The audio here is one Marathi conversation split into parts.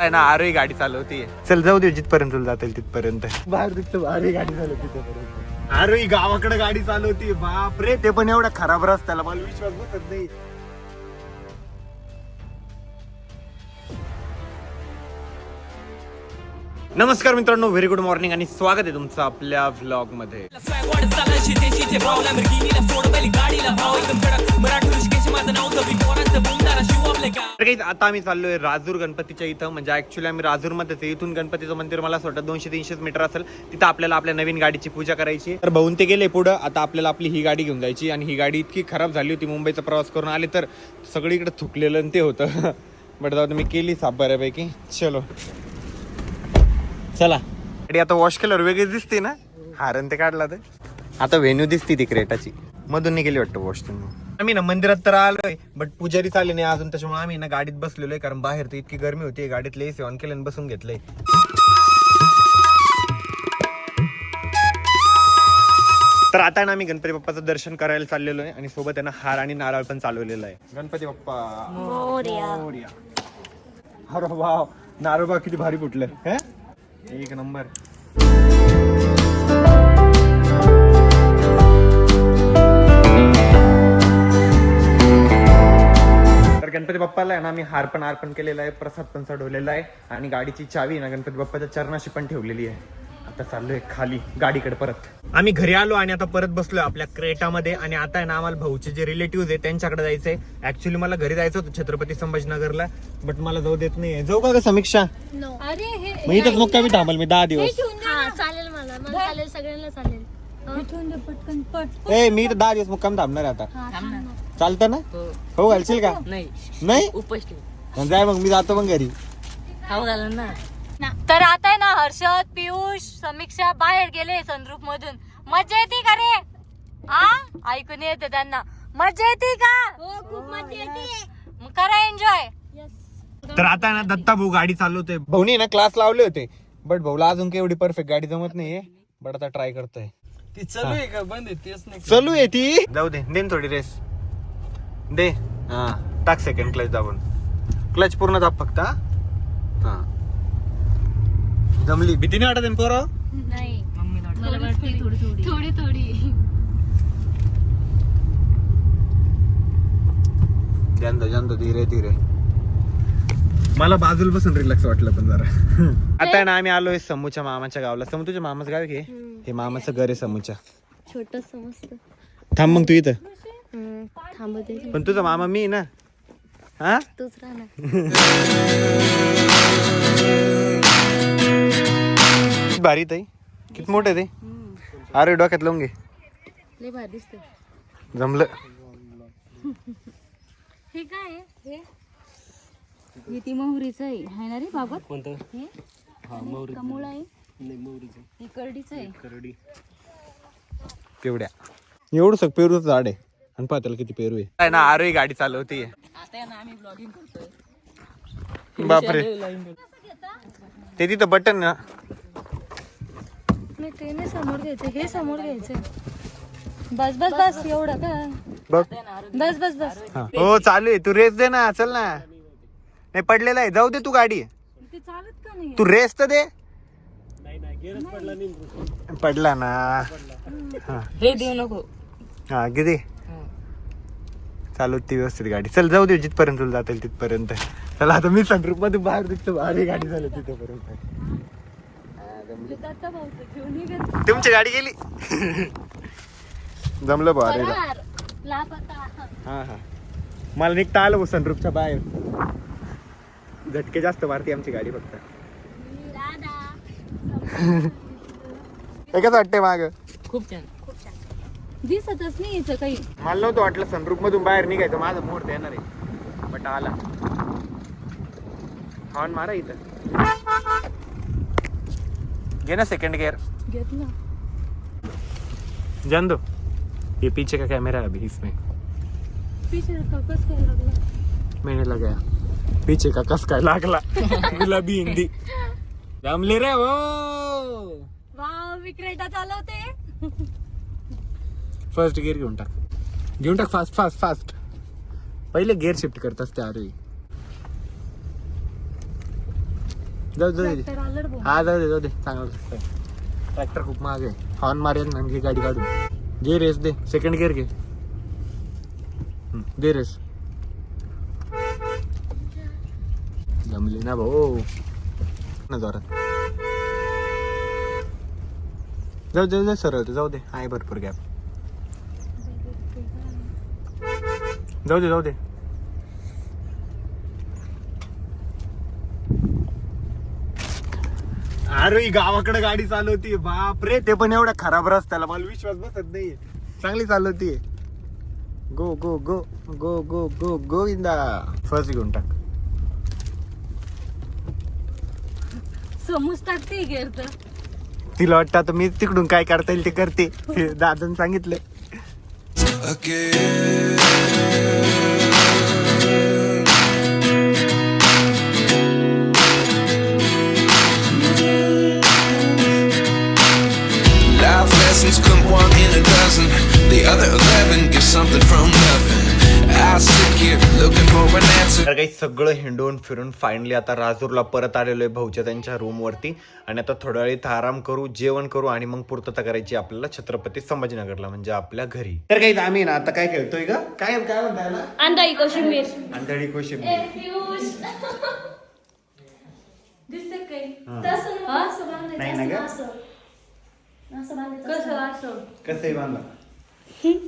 आहे ना आरोही गाडी चालवती. चल जाऊ दे जिथपर्यंत तुला जाता येईल तिथपर्यंत. बाहेर दिसतो आरोही गाडी चालवते तिथपर्यंत. आरोही गावाकडे गाडी चालवती. बाप रे ते पण एवढा खराब रस्त्याला. मला विश्वास बसत नाही. नमस्कार मित्रांनो व्हेरी गुड मॉर्निंग आणि स्वागत आहे तुमचं आपल्या व्लॉगमध्ये तर आता आम्ही चाललोय राजूर गणपतीच्या इथं. म्हणजे ॲक्च्युली आम्ही राजूर मध्येच आहे. इथून गणपतीचं मंदिर मला असं वाटतं दोनशे तीनशेच मीटर असेल. तिथं आपल्याला आपल्या नवीन गाडीची पूजा करायची. तर बहुन ते गेले पुढं. आता आपल्याला आपली ही गाडी घेऊन जायची. आणि ही गाडी इतकी खराब झाली होती मुंबईचा प्रवास करून आले तर सगळीकडे थुकलेलं आणि ते होतं. बट जाऊ मी केली साफ बऱ्यापैकी. चलो. चला. गाडी आता वॉश केल्यावर वेगळीच दिसते ना? हारण ते काढला तर. आता व्हेन्यू दिसती ती क्रेटाची मधून नाही गेली वाटतं वॉश तुम्ही आम्ही ना मंदिरात तर आलोय बट पुजारी चालले नाही अजून त्याच्यामुळे आम्ही ना गाडीत बसलेलो आहे कारण बाहेर तर इतकी गरमी होती गाडीतले एसी ऑन केलं आणि बसून घेतलंय. तर आता ना आम्ही गणपती बाप्पाचं दर्शन करायला चाललेलो आहे आणि सोबत आहे ना हार आणि नारळ पण चालवलेला आहे. गणपती बाप्पा. मोरया. अरे वाव नारळ बा किती भारी फुटलं हे? एक नंबर. गणपती बाप्पाला आहे ना आम्ही हार पण अर्पण केलेला आहे प्रसाद पण चढवलेला आहे आणि गाडीची चावी ना गणपती बाप्पाच्या चरणाशी पण ठेवलेली आहे. आता चाललोय खाली गाडीकडे परत. आम्ही घरी आलो आणि आता परत बसलोय आपल्या क्रेटामध्ये आणि आता आहे ना आम्हाला भाऊचे जे रिलेटिव्ह आहे त्यांच्याकडे जायचंय. ऍक्च्युली मला घरी जायचं होतं छत्रपती संभाजीनगरला बट मला जाऊ देत नाही जाऊ का ग समीक्षा? अरे हे मग इथंच मुक्कामी थांबल मी दहा दिवस. हा चालेल मला. मला चालेल सगळ्यांना चालेल. ए मी तर दहा दिवस मुक्काम थांबणार आहे आता. हा. चालतं ना? हो. घालशील का? नाही. नाही? ठेव. जाय मग मी जातो मग घरी. खाऊ घालून ना. तर आता आहे ना हर्षद पियुष समीक्षा बाहेर गेले संद्रूप मधून. मजा येते का रे? हा ऐकून येते त्यांना. मजा येते का? हो खूप मजा येते. मग करा एन्जॉय तर आता ना दत्ता भाऊ गाडी चालवतोय. भाऊनी ना क्लास लावले होते. बट भाऊला अजून काही एवढी परफेक्ट गाडी जमत नाहीये. बट आता ट्राय करतोय. ती चालू आहे का? बंद आहे तेच नाही चालू आहे ती. जाऊ दे थोडी रेस दे. हा. टाक सेकंड क्लच दाबून. क्लच पूर्ण दाब फक्त हा? हा. जमली. भीती नाही वाटत पोरं? नाही. मला वाटते थोडी थोडी थोडी. थोडी जांदो जांदो धीरे धीरे. मला बाजूला बसून रिलॅक्स वाटलं पण जरा. आता आहे ना आम्ही आलोय समूच्या मामाच्या गावाला. समू तुझ्या मामाचं गाव आहे की? हे? हे मामाचं घर आहे समूच्या. छोट समजत थांब मग तू इथं. पण तुझा मामा मी आहे ना. हा? तूच राहणार. किती भारी ताई. किती मोठे ते. अरे डोक्यात लावून घे लय भारी दिसते जमलं. हे काय आहे? हे? हे ती मोहरीच आहे. हाय ना रे बाबत? कोणतं? हे? कमळ आहे. हे करडीच आहे. पिवड्या. एवढं सग पेरूचं झाड आहे. आणि पहा त्याला किती पेरू आहे. ना आरोही गाडी चालवते. बापरे. ते तिथं बटन ना. नाही ते नाही समोर घ्यायचं हे समोर घ्यायचं. बस बस बस एवढं का? बघ. बस बस बस. हा. हो चालू आहे. तू रेस दे ना चल ना. नाही पडलेला आहे. जाऊ दे तू गाडी. ते चालत का नाही? तू रेस तर दे. पडला ना. हा. हे देऊ नको. हा किती चालू ती व्यवस्थित गाडी. चल जाऊ दे जिथपर्यंत तुला जाता येईल तिथपर्यंत. चला आता मी सनरूपमध्ये बाहेर दिसतो अरे गाडी झाली तिथपर्यंत. तुमची गाडी गेली. जमलं बा अरे. हा हा. मला निघता आलं सनरूपच्या बाहेर. झटके जास्त मारते आमची गाडी फक्त. दादा. एकच वाटते माग? खूप छान. दिसतच नाही याचं काही. मला नव्हतं वाटलं सनरूप मधून बाहेर निघायचं. माझा मुहूर्त येणार आहे. बट आला. हॉर्न मारा इथं. घे ना सेकंड गियर घेत ना. जान दो. ये पीछे का कैमरा है अभी इसमें. पीछे कस काय लागला? मैंने लगाया. पीछे का कस काय लागला? गुलाबी हिंदी. जमले रे हो वाव विक्रेटा चालवते. फर्स्ट गिअर घेऊन टाक. घेऊन टाक फास्ट फास्ट फास्ट पहिले गिअर शिफ्ट करत असते अरे जाऊ जाऊ दे. हा जाऊ दे जाऊ दे. चांगलं दिसतंय ट्रॅक्टर खूप महाग आहे. हॉर्न मारेल घे गाडी काढून. घे रेस दे. सेकंड गिअर घे. दे रेस जमली ना भाऊ. ना जोरात. जाऊ दे जाऊ सरळ जाऊ दे. आहे भरपूर गॅप जाऊ दे जाऊ दे. अरे ही गावाकडे गाडी चालवती बाप रे ते पण एवढा खराब रस्त्याला मला विश्वास बसत नाहीये. चांगली चालवतीये. गो गो गो गो गो गो गोविंदा. फर्स्ट घेऊन टाक. समूस टाकते गेर तर. तिला वाटतं आता मी तिकडून काय करता येईल ते करते. दादान सांगितलं Life lessons come one in a dozen. The other eleven get something from nothing. तर काही सगळं हिंडून फिरून फायनली आता राजूरला परत आलेलो आहे भाऊच्या त्यांच्या रूम वरती. आणि आता थोड्या वेळ इथं आराम करू जेवण करू आणि मग पूर्तता करायची आपल्याला छत्रपती संभाजीनगरला म्हणजे आपल्या घरी. तर काही आम्ही ना आता काय खेळतोय का काय काय म्हणताय अंदाई कोशिंबीर. अंधळी कोशिंबीर. नाही ना कसं असं. कसंही बांधा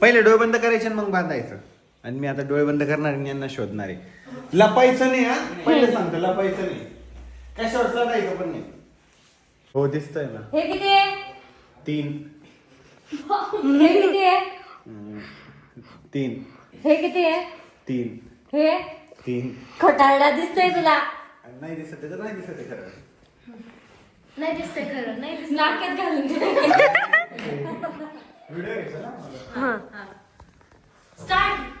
पहिले डोळे बंद करायचे आणि मग बांधायचं. आणि मी आता डोळे बंद करणार आणि यांना शोधणार आहे. लपायचं नाही हा? पहिले सांगतो लपायचं नाही. कशावर चढायचं पण नाही. हो दिसतंय ना. हे किती आहे? तीन. हे किती आहे? तीन. हे किती आहे? तीन. हे? तीन. खटारडा दिसतोय तुला. नाही दिसत तर नाही दिसत आहे खरं. नाही दिसतंय खरं नाही नाक्यात घालून. व्हिडिओ घ्यायचा ना स्टार्ट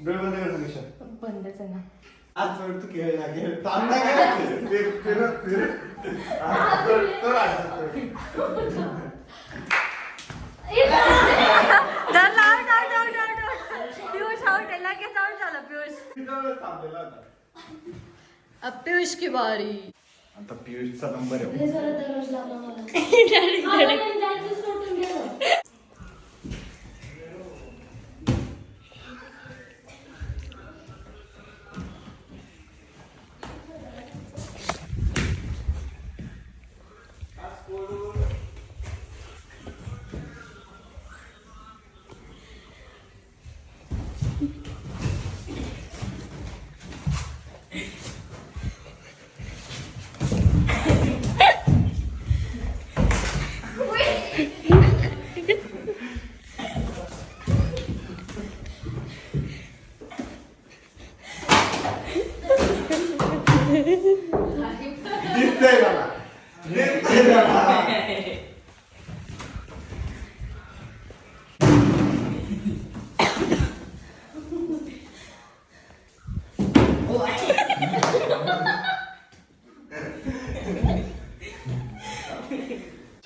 डोळे बंद कर समीक्षा. बंदच आहे ना आज सोड तू खेळ ना, खेळ. थांब ना खेळ. फिर, फिर, फिर. आज सोड, सोड आज, सोड. धर लाव, डाव, डाव, डाव, डाव. पियुष आउट आहे लगेच आउट झाला पियुष. अब की बारी आता पियुषचा नंबर आहे दिसतंय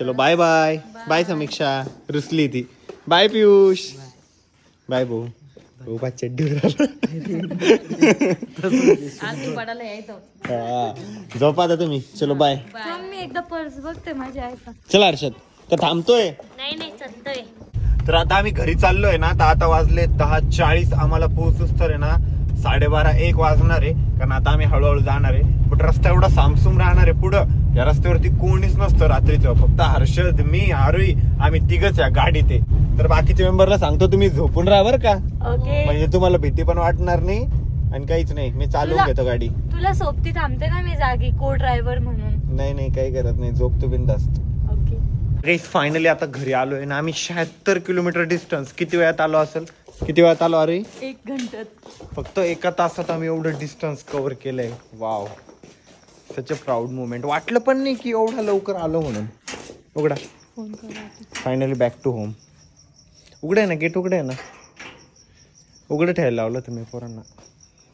चलो बाय बाय बाय समीक्षा. रुसली ती. बाय पियुष. बाय भाऊ भाऊ बा हा. झोपा आता तुम्ही. चलो बाय मी एकदा पर्स बघते माझी आहे का चला हर्षद. तर थांबतोय? नाही नाही चालतंय. तर आता आम्ही घरी चाललोय ना तर आता वाजले दहा चाळीस. आम्हाला पोहोचूच तर आहे ना साडेबारा एक वाजणार आहे. कारण आता आम्ही हळूहळू जाणार आहे. पण रस्ता एवढा सामसूम राहणार आहे पुढं. या रस्त्यावरती कोणीच नसतं रात्रीचं. फक्त हर्षद मी आरोही आम्ही तिघच या गाडीत. आहे तर बाकीच्या मेंबरला सांगतो तुम्ही झोपून राहा बरं का. ओके. म्हणजे तुम्हाला भीती पण वाटणार नाही आणि काहीच नाही. मी चालवून तुला- घेतो गाडी. तुला सोबती थांबते ना मी जागी को ड्रायव्हर म्हणून. नाही नाही काही करत नाही. झोपतो बिंदास्त. ओके. फायनली आता घरी आलोय ना. आम्ही शहात्तर किलोमीटर डिस्टन्स किती वेळात आलो असेल? किती वेळात आलो अरे एक घंट्यात. फक्त एका तासात आम्ही एवढं डिस्टन्स कव्हर केलंय. Wow such a proud moment वाटलं पण नाही की एवढा लवकर आलो म्हणून. उघडा. फायनली बॅक टू होम उघडं आहे ना गेट उघडं आहे ना? उघडं ठेवायला लावलं तुम्ही पोरांना.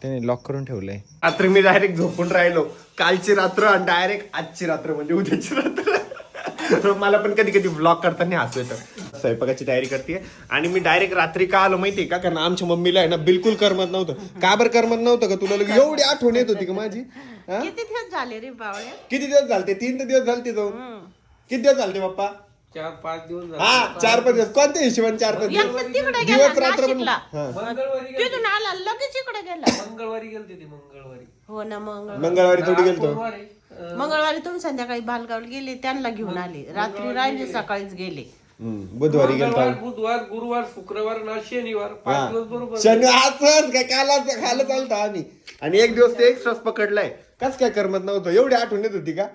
त्याने लॉक करून ठेवलंय. रात्री मी डायरेक्ट झोपून राहिलो. कालची रात्र आणि डायरेक्ट आजची रात्र म्हणजे उद्याची रात्र. मला पण कधी कधी ब्लॉग करताना हसू येतं. स्वयंपाकाची तयारी करते आणि मी डायरेक्ट रात्री का आलो माहितीये का? कारण आमच्या मम्मीला आहे ना बिलकुल करमत नव्हतं. का बरं करमत नव्हतं का? तुला एवढी आठवण येत होती का माझी? हा? किती दिवस झाले रे बावळ्या? किती दिवस झालते? तीन तर दिवस झालते जाऊन किती दिवस झालते पप्पा चार पाच दिवस हा चार पाच दिवस. कोणत्या हिशोबाने चार पाच एकदा दिवस तिकडे दिवस गेला रात्र पण नाशिकला हा. मंगळवारी गेल- तिथून आला लगेच इकडे गेला. मंगळवारी गेलते ते मंगळवारी. हो ना मंगळ मंगळवारी थोडी गेलतो. सोमवारी अं, मंगळवारी तुम्ही संध्याकाळी बालगावला गेले त्यांना घेऊन आले. रात्री राहिले सकाळीच गेले. बुधवारी गेलतो. मंगळवार बुधवार गुरुवार शुक्रवार ना शनिवार पाच दिवस बरोबर शनि काय कालच खायला चालतो आम्ही. आणि एक दिवस ते एक्स्ट्राच पकडलाय. कस काय करमत नव्हतं? एवढी आठवण येत होती का?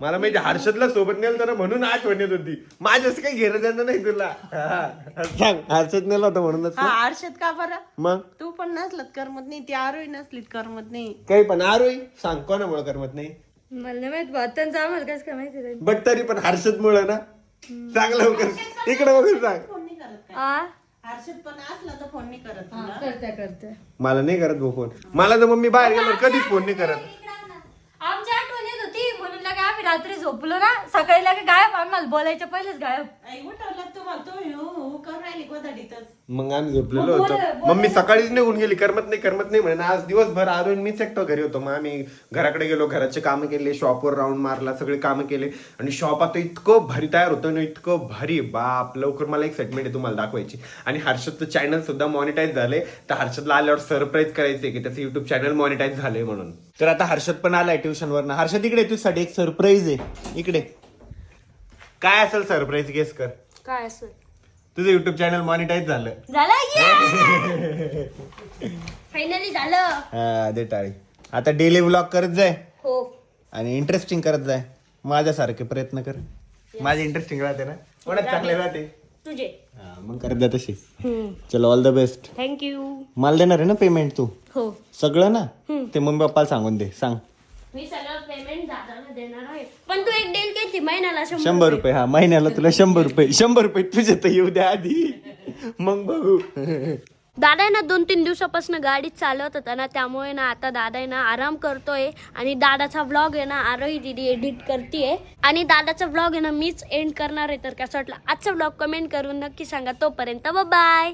मला माहिती हर्षदला सोबत नेलं तर म्हणून आठवण येत होती. माझ्याच काही घेणं देणं नाही तुला. हा. सांग हर्षद नेलं होतं म्हणूनच हा ना? आरशेत का बरं? मग? तू पण नसलत करमत नाही ती आरोही नसलीत करमत नाही. काही पण आरोही? सांग कोणामुळे करमत नाही? मला नाही माहीत बा त्यांचं आम्हाला कसं काय माहिती नाही. बट तरी पण हर्षद मुळे ना? सांग लवकर. इकडे बघून सांग. फोन नाही करत काय? आ? हर्षद पण असला तर फोन नाही करत तुला. करते करते. मला नाही करत भाऊ फोन. मला तर मम्मी बाहेर गेल्यावर कधीच फोन नाही करत. आमची आठवण येत होती म्हणून लगे आम्ही रात्री झोपलो ना सकाळी लगे गायब आम्हाला बोलायच्या पहिलेच गायब. आई उठवलं तुम्हाला तुम्ही हो हो करून राहिली मग आम्ही झोपलेलो मग होतो. बोल- बोल- मम्मी सकाळीच निघून गेली करमत नाही करमत नाही म्हणे. आज दिवसभर आलो मीच एकटो घरी होतो. मग आम्ही घराकडे गेलो घराचे कामं केले शॉपवर राऊंड मारला सगळे कामं केले. आणि शॉप आता इतकं भारी तयार होतं ना इतकं भारी. बाप लवकर मला एक सेटमेंट आहे तुम्हाला दाखवायची. आणि हर्षदचं चॅनल सुद्धा मॉनिटाईज झाले तर हर्षदला आल्यावर सरप्राईज करायचे की त्याचं युट्यूब चॅनल मॉनिटाईज झालंय म्हणून. तर आता हर्षद पण आलाय ट्युशनवर हर्षद इकडे तुझ्यासाठी एक सरप्राईज आहे. इकडे. काय असेल सरप्राईज गेस कर. काय असं तुझं युट्यूब चॅनल मॉनिटाईज झालं. झालं? फायनली झालं. हा दे टाळी. आता डेली व्लॉग करत जाय. हो. आणि इंटरेस्टिंग करत जाय. माझ्यासारखे प्रयत्न कर. माझे इंटरेस्टिंग राहते ना. कोणाच चांगले राहते? तुझे. हा, मग करत जा तशी. चलो ऑल द बेस्ट थँक्यू मला देणार आहे ना पेमेंट तू? हो. सगळं ना? ते मम्मी पप्पाला सांगून दे. सांग. मी सगळं पेमेंट दादाला देणार आहे. पण तू एक डील किती महिन्याला शंभर रुपये. हा महिन्याला तुला शंभर रुपये. शंभर रुपये तुझे तर येऊ द्या आधी. मग बघू. दादा आहे ना दोन तीन दिवसापासून गाडी चालवत होता ना त्यामुळे ना आता दादा आहे ना आराम करतोय. आणि दादाचा व्लॉग आहे ना आरोही दिदी एडिट करते आणि दादाचा व्लॉग आहे ना मीच एंड करणार आहे. तर कसं वाटलं आजचा व्लॉग कमेंट करून नक्की सांगा. तोपर्यंत बाय